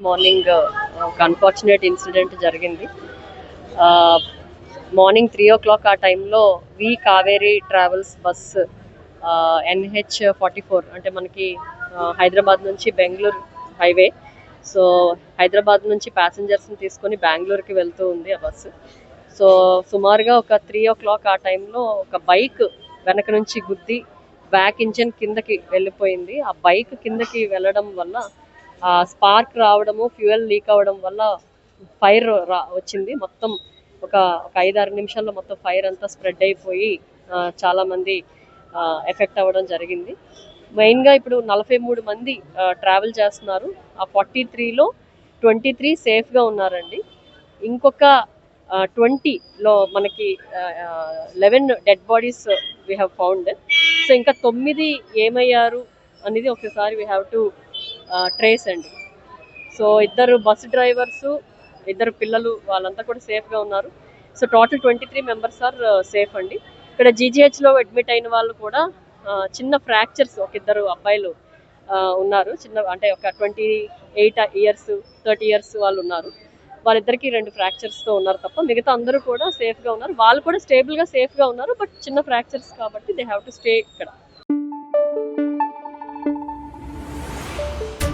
Morning uh, ఒక unfortunate incident జరిగింది. Morning three o'clock ఆ టైంలో V Kaveri travels bus NH forty four అంటే మనకి uh, హైదరాబాద్ నుంచి బెంగళూరు హైవే సో హైదరాబాద్ నుంచి ప్యాసింజర్స్ని తీసుకొని బెంగళూరుకి వెళ్తూ ఉంది ఆ బస్సు సో సుమారుగా ఒక త్రీ ఓ క్లాక్ ఆ టైంలో ఒక బైక్ వెనక నుంచి గుద్ది బ్యాక్ ఇంజన్ కిందకి వెళ్ళిపోయింది. ఆ బైక్ కిందకి వెళ్ళడం వల్ల స్పార్క్ రావడము ఫ్యూయల్ లీక్ అవ్వడం వల్ల ఫైర్ రా వచ్చింది. మొత్తం ఒక ఒక ఐదారు నిమిషాల్లో మొత్తం ఫైర్ అంతా స్ప్రెడ్ అయిపోయి చాలామంది ఎఫెక్ట్ అవ్వడం జరిగింది. మెయిన్గా ఇప్పుడు నలభై మూడు మంది ట్రావెల్ చేస్తున్నారు. ఆ ఫార్టీ త్రీలో ట్వంటీ త్రీ సేఫ్గా ఉన్నారండి. ఇంకొక ట్వంటీలో మనకి eleven dead bodies we have found so ఇంకా తొమ్మిది ఏమయ్యారు అనేది ఒకసారి వీ హ్యావ్ టు ట్రేస్ అండి. సో ఇద్దరు బస్సు డ్రైవర్స్ ఇద్దరు పిల్లలు వాళ్ళంతా కూడా సేఫ్గా ఉన్నారు. So total twenty three members are safe అండి. ఇక్కడ జీజీహెచ్లో అడ్మిట్ అయిన వాళ్ళు కూడా చిన్న ఫ్రాక్చర్స్ ఒక ఇద్దరు అబ్బాయిలు ఉన్నారు. చిన్న అంటే ఒక twenty eight years thirty years వాళ్ళు ఉన్నారు. వాళ్ళిద్దరికి రెండు ఫ్రాక్చర్స్తో ఉన్నారు తప్ప మిగతా అందరూ కూడా సేఫ్గా ఉన్నారు. వాళ్ళు కూడా స్టేబుల్గా సేఫ్గా ఉన్నారు బట్ చిన్న ఫ్రాక్చర్స్ కాబట్టి దే హ్యావ్ టు స్టే ఇక్కడ.